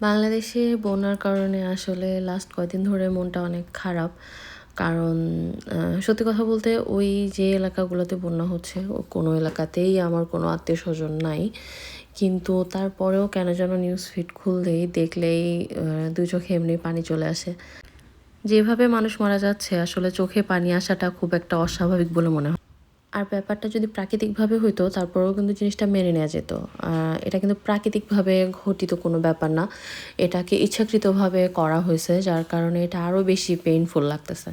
বাংলাদেশে বন্যার কারণে আসলে লাস্ট কয়দিন ধরে মনটা অনেক খারাপ। কারণ সত্যি কথা বলতে ওই যে এলাকাগুলোতে বন্যা হচ্ছে, ও কোনো এলাকাতেই আমার কোনো আত্মীয় স্বজন নাই। কিন্তু তারপরেও কেন যেন নিউজ ফিড খুললেই দেখলেই দুই চোখে এমনি পানি চলে আসে। যেভাবে মানুষ মারা যাচ্ছে, আসলে চোখে পানি আসাটা খুব একটা অস্বাভাবিক বলে মনে হয়। আর ব্যাপারটা যদি প্রাকৃতিকভাবে হইতো, তারপরেও কিন্তু জিনিসটা মেনে নেওয়া যেত। এটা কিন্তু প্রাকৃতিকভাবে ঘটিত কোনো ব্যাপার না। এটাকে ইচ্ছাকৃতভাবে করা হয়েছে, যার কারণে এটা আরও বেশি পেইনফুল লাগতেছে।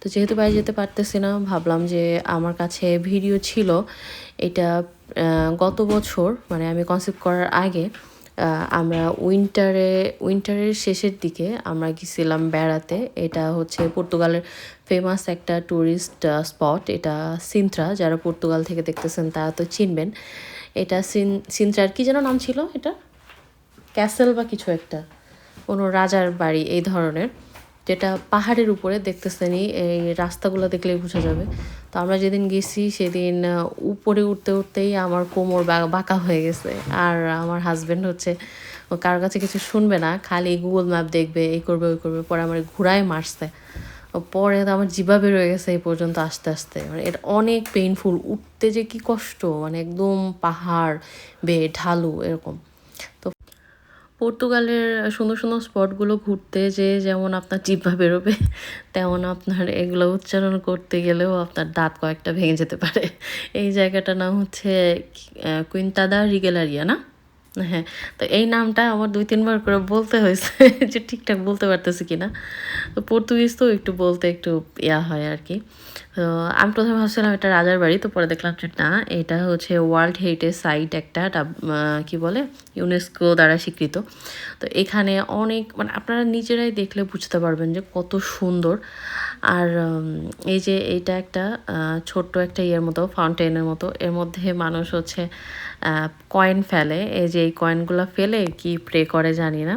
তো যেহেতু বাইরে যেতে পারতেছি না, ভাবলাম যে আমার কাছে ভিডিও ছিল, এটা গত বছর মানে আমি কনসেপ্ট করার আগে আমরা উইন্টারে উইন্টারের শেষের দিকে আমরা গেছিলাম বেড়াতে। এটা হচ্ছে পর্তুগালের ফেমাস একটা ট্যুরিস্ট স্পট এটা সিন্ত্রা যারা পর্তুগাল থেকে দেখতেছেন তারা তো চিনবেন। এটা সিন সিন্ত্রার কি যেন নাম ছিল এটা? ক্যাসেল বা কিছু একটা। কোনো রাজার বাড়ি, এই ধরনের। যেটা পাহাড়ের উপরে দেখতেছেনই, এই রাস্তাগুলো দেখলেই বোঝা যাবে। তো আমরা যেদিন গেছি সেদিন উপরে উঠতে উঠতেই আমার কোমর বাঁকা হয়ে গেছে। আর আমার হাজবেন্ড হচ্ছে কারোর কাছে কিছু শুনবে না, খালি গুগল ম্যাপ দেখবে, এই করবে, ওই করবে, পরে আমার ঘুরায় মারছে। পরে তো আমার জিবা বের হয়ে গেছে এই পর্যন্ত আস্তে আস্তে। মানে এটা অনেক পেইনফুল উঠতে যে কি কষ্ট মানে একদম পাহাড় বে ঢালু, এরকম। তো পর্তুগালের সুন্দর সুন্দর স্পটগুলো ঘুরতে যে যেমন আপনার জিহ্বা বেরোবে, তেমন আপনার এগুলো উচ্চারণ করতে গেলেও আপনার দাঁত কয়েকটা ভেঙে যেতে পারে। এই জায়গাটার নাম হচ্ছে কুইন্তাদা রিগেলারিয়া না? হ্যাঁ তো এই নামটা আমার দুই তিনবার করে বলতে হয়েছে, যে ঠিকঠাক বলতে পারতেছি কিনা। তো পর্তুগিজ তো একটু বলতে একটু ইয়া হয় আর কি। তো আমি প্রথমে ভাবছিলাম এটা রাজার বাড়ি, তো পরে দেখলাম না, এটা হচ্ছে ওয়ার্ল্ড হেরিটেজ সাইট একটা কি বলে ইউনেস্কো দ্বারা স্বীকৃত। তো এখানে অনেক মানে আপনারা নিজেরাই দেখলে বুঝতে পারবেন যে কত সুন্দর। আর এই যে এইটা একটা ছোট্ট একটা ইয়ের মতো ফাউন্টেনের মতো, এর মধ্যে মানুষ হচ্ছে কয়েন ফেলে। এই যে এই কয়েনগুলো ফেলে, কি প্রে করে জানি না।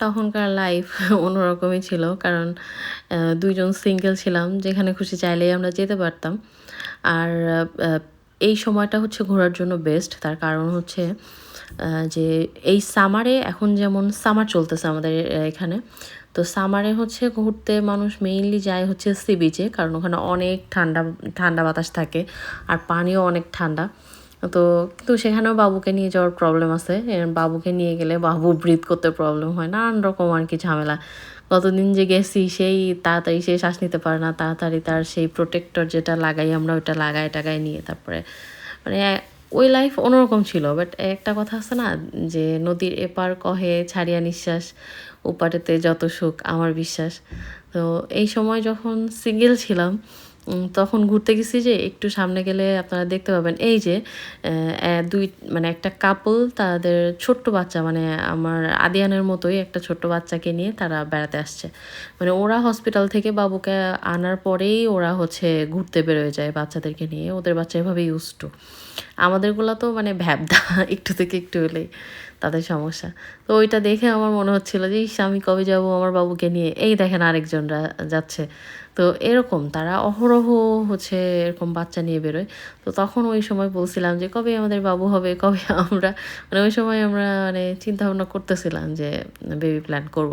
তখনকার লাইফ অন্যরকমই ছিল। কারণ দুইজন সিঙ্গেল ছিলাম, যেখানে খুশি চাইলেই আমরা যেতে পারতাম। আর এই সময়টা হচ্ছে ঘোরার জন্য বেস্ট তার কারণ হচ্ছে যে এই সামারে এখন যেমন সামার চলতেছে আমাদের এখানে, তো সামারে হচ্ছে ঘুরতে মানুষ মেইনলি যায় হচ্ছে সি বিচে কারণ ওখানে অনেক ঠান্ডা ঠান্ডা বাতাস থাকে, আর পানিও অনেক ঠান্ডা। তো, কিন্তু সেখানেও বাবুকে নিয়ে যাওয়ার প্রবলেম আছে। বাবুকে নিয়ে গেলে বাবু ব্রিথ করতে প্রবলেম হয়। নানান রকম আর কি ঝামেলা। গতদিন যে গেছি, সেই তাড়াতাড়ি সে শ্বাস নিতে পারে না। তাড়াতাড়ি তার সেই প্রোটেক্টর যেটা লাগাই আমরা ওটা লাগাই টাগাই নিয়ে তারপরে মানে ওই লাইফ অন্যরকম ছিল। বাট একটা কথা আছে না, যে নদীর এপার কহে ছাড়িয়া নিঃশ্বাস, ওপারেতে যত সুখ, আমার বিশ্বাস। তো এই সময় যখন সিঙ্গেল ছিলাম তখন ঘুরতে গেছি যে একটু সামনে গেলে আপনারা দেখতে পাবেন। এই যে দুই মানে একটা কাপল তাদের ছোট্ট বাচ্চা মানে আমার আদিয়ানের মতোই একটা ছোট্ট বাচ্চাকে নিয়ে তারা বেড়াতে আসছে। মানে ওরা হসপিটাল থেকে বাবুকে আনার পরেই ওরা হচ্ছে ঘুরতে বেরোয় যায় বাচ্চাদেরকে নিয়ে। ওদের বাচ্চা এভাবে ইউজ টু আমাদেরগুলো তো মানে ভ্যাবদা, একটু থেকে একটু হলেই। তাদের সমস্যা। তো ওইটা দেখে আমার মনে হচ্ছিল যে, ইস, আমি কবে যাব আমার বাবুকে নিয়ে? এই দেখেন আরেকজনরা যাচ্ছে। তো এরকম তারা অহরহ হচ্ছে এরকম বাচ্চা নিয়ে বেরোয়। তো তখন ওই সময় বলছিলাম যে, কবে আমাদের বাবু হবে? কবে আমরা? মানে ওই সময় আমরা মানে চিন্তা ভাবনা করতেছিলাম যে, বেবি প্ল্যান করব।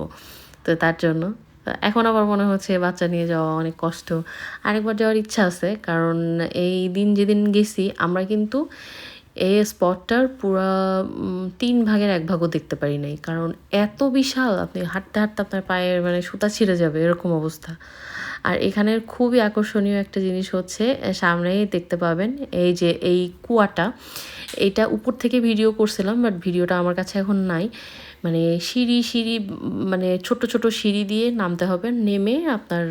তো তার জন্য। এখন আবার মনে হচ্ছে বাচ্চা নিয়ে যাওয়া অনেক কষ্ট। আরেকবার যাওয়ার ইচ্ছা আছে, কারণ এই দিন যেদিন গেছি, আমরা কিন্তু এই স্পটটার পুরা তিন ভাগের এক ভাগও দেখতে পারি নাই। কারণ এত বিশাল, আপনি হাঁটতে হাঁটতে আপনার পায়ের মানে সুতা ছিঁড়ে যাবে, এরকম অবস্থা। আর এখানের খুবই আকর্ষণীয় একটা জিনিস হচ্ছে সামনেই দেখতে পাবেন, এই যে এই কুয়াটা। এটা উপর থেকে ভিডিও করছিলাম, বাট ভিডিওটা আমার কাছে এখন নাই। মানে সিঁড়ি সিঁড়ি মানে ছোট ছোট সিঁড়ি দিয়ে নামতে হবে, নেমে আপনার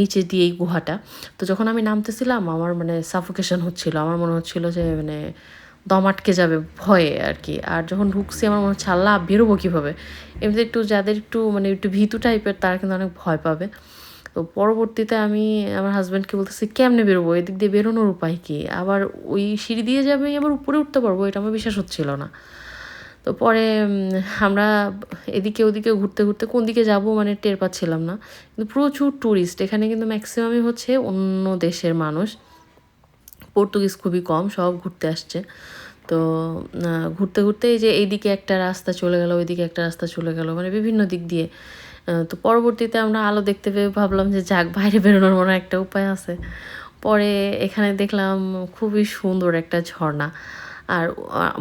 নিচে দিয়ে এই গুহাটা। তো যখন আমি নামতেছিলাম, আমার মানে সাফোকেশন হচ্ছিল। আমার মনে হচ্ছিল যে মানে দম আটকে যাবে ভয়ে আর কি আর যখন ঢুকছি, আমার মনে হচ্ছে, আল্লাহ, বেরোবো কীভাবে? এমনিতে একটু যাদের একটু মানে একটু ভীতু টাইপের তারা কিন্তু অনেক ভয় পাবে। তো পরবর্তীতে আমি আমার হাজব্যান্ডকে বলতেছি, কেমনে বেরোবো? এদিক দিয়ে বেরোনোর উপায় কি? আবার ওই সিঁড়ি দিয়ে যাবে আবার উপরে উঠতে পারব, এটা আমার বিশ্বাস হচ্ছিল না। তো পরে আমরা এদিকে ওদিকে ঘুরতে ঘুরতে কোন দিকে যাব মানে টের পাচ্ছিলাম না। কিন্তু প্রচুর ট্যুরিস্ট এখানে কিন্তু ম্যাক্সিমামই হচ্ছে অন্য দেশের মানুষ। পর্তুগিজ খুবই কম, সব ঘুরতে আসছে। তো ঘুরতে ঘুরতে এই যে এইদিকে একটা রাস্তা চলে গেল, ওইদিকে একটা রাস্তা চলে গেল মানে বিভিন্ন দিক দিয়ে। তো পরবর্তীতে আমরা আলো দেখতে পেয়ে ভাবলাম যে যাক, বাইরে বেরোনোর মনে একটা উপায় আছে। পরে এখানে দেখলাম খুবই সুন্দর একটা ঝর্ণা। আর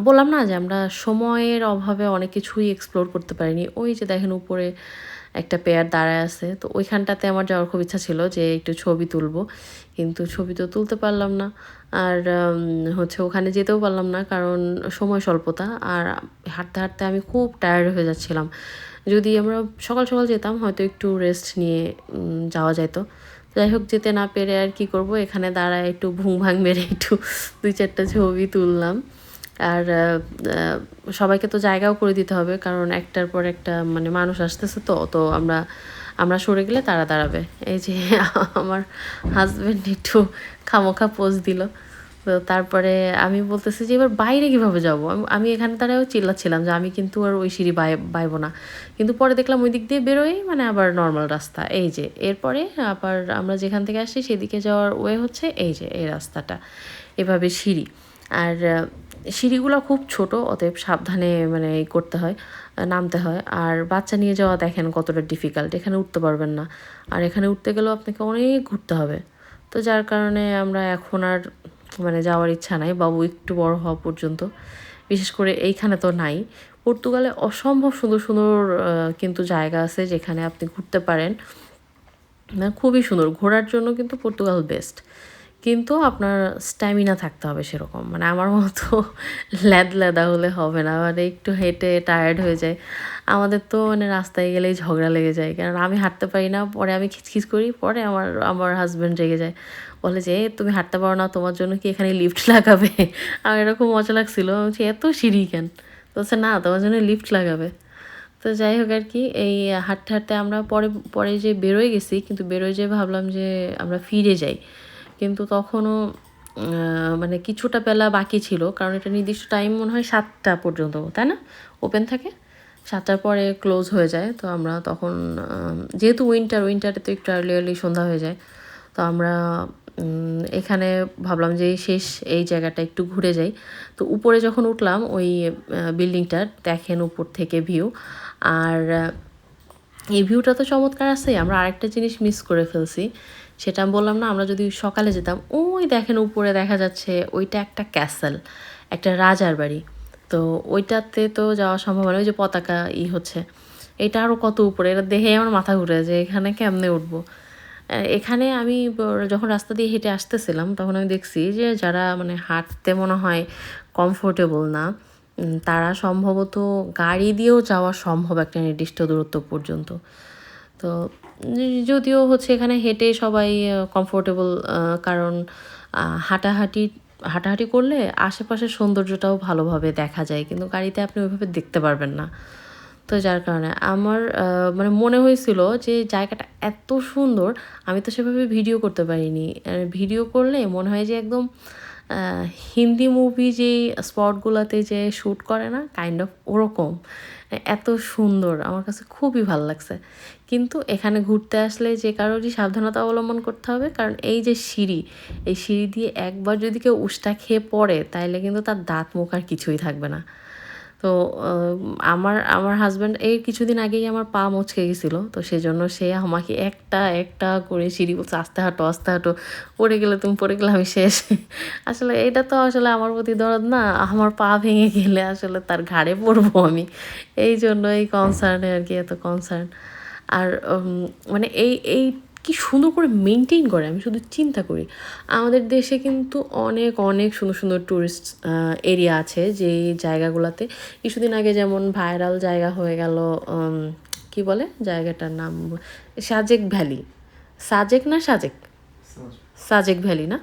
বললাম না যে আমরা সময়ের অভাবে অনেক কিছুই এক্সপ্লোর করতে পারিনি। ওই যে দেখেন উপরে একটা পেয়ার দাঁড়ায় আছে, তো ওইখানটাতে আমার যাওয়ার খুব ইচ্ছা ছিল যে একটু ছবি তুলবো, কিন্তু ছবি তো তুলতে পারলাম না। আর হচ্ছে ওখানে যেতেও পারলাম না কারণ সময় স্বল্পতা, আর হাঁটতে হাঁটতে আমি খুব টায়ার্ড হয়ে যাচ্ছিলাম। যদি আমরা সকাল সকাল যেতাম, হয়তো একটু রেস্ট নিয়ে যাওয়া যেত যাই হোক যেতে না পেরে আর কি করব। এখানে দাঁড়ায় একটু ভুং ভাং মেরে একটু দুই চারটা ছবি তুললাম। আর সবাইকে তো জায়গাও করে দিতে হবে, কারণ একটার পর একটা মানে মানুষ আসতেছে তো তো আমরা আমরা সরে গেলে তারা দাঁড়াবে। এই যে আমার হাজব্যান্ড একটু খামোখা পোজ দিল। তো তারপরে আমি বলতেছি যে, এবার বাইরে কীভাবে যাব? আমি এখানে তারাও চিল্লাচ্ছিলাম যে, আমি কিন্তু আর ওই সিঁড়ি বাই, বাইবো না। কিন্তু পরে দেখলাম ওই দিক দিয়ে বেরোই মানে আবার নর্মাল রাস্তা। এই যে, এরপরে আবার আমরা যেখান থেকে আসি সেদিকে যাওয়ার ওয়ে হচ্ছে এই যে, এই রাস্তাটা। এভাবে সিঁড়ি। আর সিঁড়িগুলো খুব ছোট, অতএব সাবধানে মানে করতে হয়, নামতে হয়। আর বাচ্চা নিয়ে যাওয়া দেখেন কতটা ডিফিকাল্ট এখানে উঠতে পারবেন না। আর এখানে উঠতে গেলেও আপনাকে অনেক ঘুরতে হবে। তো যার কারণে আমরা এখন আর মানে যাওয়ার ইচ্ছা নাই, বাবু একটু বড় হওয়া পর্যন্ত। বিশেষ করে এইখানে তো নাই। পর্তুগালে অসম্ভব সুন্দর সুন্দর কিন্তু জায়গা আছে যেখানে আপনি ঘুরতে পারেন। মানে খুবই সুন্দর। ঘোরার জন্য কিন্তু পর্তুগাল বেস্ট কিন্তু আপনার স্ট্যামিনা থাকতে হবে সেরকম। মানে আমার মতো ল্যাদ ল্যাদা হলে হবে না। মানে একটু হেঁটে টায়ার্ড হয়ে যায় আমাদের তো মানে রাস্তায় গেলেই ঝগড়া লেগে যায়। কারণ আমি হাঁটতে পারি না, পরে আমি খিচখিচ করি, পরে আমার আমার হাজব্যান্ড রেগে যায়। বলে যে তুমি হাঁটতে পারো না, তোমার জন্য কি এখানে লিফট লাগাবে? আমার এরকম মজা লাগছিল। এত সিঁড়ি কেন? তো না, তোমার জন্য লিফট লাগাবে। তো যাই হোক আর কি, এই হাঁটতে হাঁটতে আমরা পরে পরে যে বেরোয় গেছি, কিন্তু বেরোয় যে ভাবলাম যে আমরা ফিরে যাই। কিন্তু তখনও মানে কিছুটা বেলা বাকি ছিল, কারণ এটা নির্দিষ্ট টাইম মনে হয় সাতটা পর্যন্ত, তাই না? ওপেন থাকে। সাতটার পরে ক্লোজ হয়ে যায়। তো আমরা তখন যেহেতু উইন্টার উইন্টারে তো একটু আর্লি আর্লি সন্ধ্যা হয়ে যায়। তো আমরা এখানে ভাবলাম যে শেষ এই জায়গাটা একটু ঘুরে যাই। তো উপরে যখন উঠলাম, ওই বিল্ডিংটার দেখেন উপর থেকে ভিউ আর এই ভিউটা তো চমৎকার আছে। আমরা আরেকটা জিনিস মিস করে ফেলছি। সেটা বললাম না, আমরা যদি সকালে যেতাম, ওই দেখেন উপরে দেখা যাচ্ছে ওইটা একটা ক্যাসেল, একটা রাজার বাড়ি। তো ওইটাতে তো যাওয়া সম্ভব না ওই যে পতাকা ই হচ্ছে। এটা আরও কত উপরে, এটা দেখে আমার মাথা ঘুরে যে এখানে কেমনে উঠবো? এখানে আমি যখন রাস্তা দিয়ে হেঁটে আসতেছিলাম, তখন আমি দেখছি যে যারা মানে হাঁটতে মনে হয় কমফোর্টেবল না তারা সম্ভবত গাড়ি দিয়েও যাওয়া সম্ভব একটা নির্দিষ্ট দূরত্ব পর্যন্ত। তো যদিও হচ্ছে এখানে হেঁটে সবাই কমফোর্টেবল কারণ হাঁটাহাঁটি হাঁটাহাঁটি করলে আশেপাশের সৌন্দর্যটাও ভালোভাবে দেখা যায়, কিন্তু গাড়িতে আপনি ওইভাবে দেখতে পারবেন না। তো যার কারণে আমার মানে মনে হয়েছিল যে জায়গাটা এত সুন্দর, আমি তো সেভাবে ভিডিও করতে পারিনি। ভিডিও করলে মনে হয় যে একদম হিন্দি মুভি যে স্পটগুলোতে যে শ্যুট করে না কাইন্ড অফ ওরকম। এত সুন্দর। আমার কাছে খুবই ভালো লাগছে। কিন্তু এখানে ঘুরতে আসলে যে কারোরই সাবধানতা অবলম্বন করতে হবে। কারণ এই যে সিঁড়ি, এই সিঁড়ি দিয়ে একবার যদি কেউ উষ্টা খেয়ে পড়ে, তাইলে কিন্তু তার দাঁত মুখ আর কিছুই থাকবে না। তো আমার আমার হাজব্যান্ড এই কিছুদিন আগেই আমার পা মচকে গেছিল। তো সেই জন্য সে আমাকে একটা একটা করে সিঁড়ি বলছে, আস্তে হাঁটো আস্তে হাঁটো, পড়ে গেলে তুমি পড়ে গেলে আমি শেষ। আসলে এটা তো আসলে আমার প্রতি দরদ না, আমার পা ভেঙে গেলে আসলে তার ঘাড়ে পড়ব আমি। এই জন্য এই কনসার্নে আর কি এত কনসার্ন আর মানে এই এই কি সুন্দর করে মেনটেন করে, আমি শুধু চিন্তা করি। আমাদের দেশে কিন্তু অনেক অনেক সুন্দর সুন্দর ট্যুরিস্ট এরিয়া আছে যে জায়গাগুলোতে। কিছুদিন আগে যেমন ভাইরাল জায়গা হয়ে গেল কি বলে জায়গাটার নাম? সাজেক ভ্যালি। সাজেক না সাজেক? সাজেক ভ্যালি না?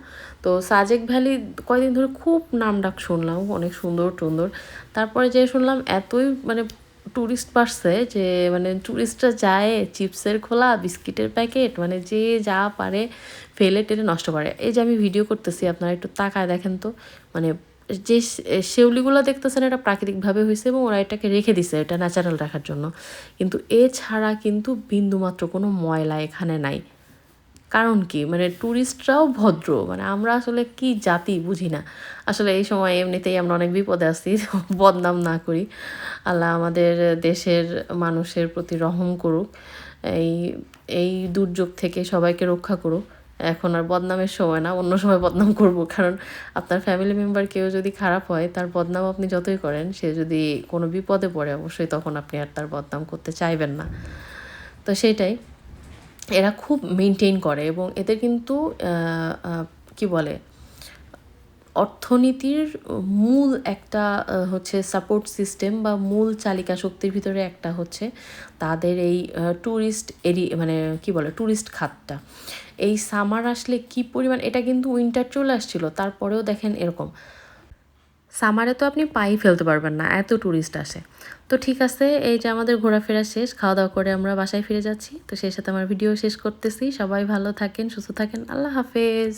তো সাজেক ভ্যালি কয়দিন ধরে খুব নাম ডাক শুনলাম, অনেক সুন্দর টুন্দর তারপরে যে শুনলাম এতই মানে ট্যুরিস্ট পারছে যে মানে ট্যুরিস্টরা যায় চিপসের খোলা, বিস্কিটের প্যাকেট মানে যে যা পারে ফেলে টেলে নষ্ট করে। এই যে আমি ভিডিও করতেছি, আপনারা একটু তাকায় দেখেন তো। মানে যে শেউলিগুলো দেখতেছেন, এটা প্রাকৃতিকভাবে হয়েছে এবং ওরা এটাকে রেখে দিছে, এটা ন্যাচারাল রাখার জন্য। কিন্তু এছাড়া কিন্তু বিন্দুমাত্র কোনো ময়লা এখানে নাই। কারণ কি? মানে ট্যুরিস্টরাও ভদ্র মানে আমরা আসলে কি জাতি বুঝি না। আসলে এই সময় এমনিতেই আমরা অনেক বিপদে আছি বদনাম না করি। আল্লাহ আমাদের দেশের মানুষের প্রতি রহম করুক, এই এই দুর্যোগ থেকে সবাইকে রক্ষা করুক। এখন আর বদনামের সময় না, অন্য সময় বদনাম করব, কারণ আপনার ফ্যামিলি মেম্বার কেউ যদি খারাপ হয়, তার বদনাম আপনি যতই করেন, সে যদি কোনো বিপদে পড়ে, অবশ্যই তখন আপনি আর তার বদনাম করতে চাইবেন না। তো সেটাই। এরা খুব মেনটেন করে এবং এদের কিন্তু কি বলে, অর্থনীতির মূল একটা হচ্ছে সাপোর্ট সিস্টেম বা মূল চালিকা শক্তির ভিতরে একটা হচ্ছে তাদের এই ট্যুরিস্ট এরি মানে কি বলে ট্যুরিস্ট খাতটা। এই সামার আসলে কি পরিমাণ, এটা কিন্তু উইন্টার চলে আসছিল, তারপরেও দেখেন এরকম। সামারে তো আপনি পাই ফেলতে পারবেন না, এত ট্যুরিস্ট আসে। তো ঠিক আছে, এই যে আমাদের ঘোরাফেরা শেষ, খাওয়া দাওয়া করে আমরা বাসায় ফিরে যাচ্ছি। তো সেই সাথে আমার ভিডিও শেষ করতেছি। সবাই ভালো থাকেন, সুস্থ থাকেন, আল্লাহ হাফেজ।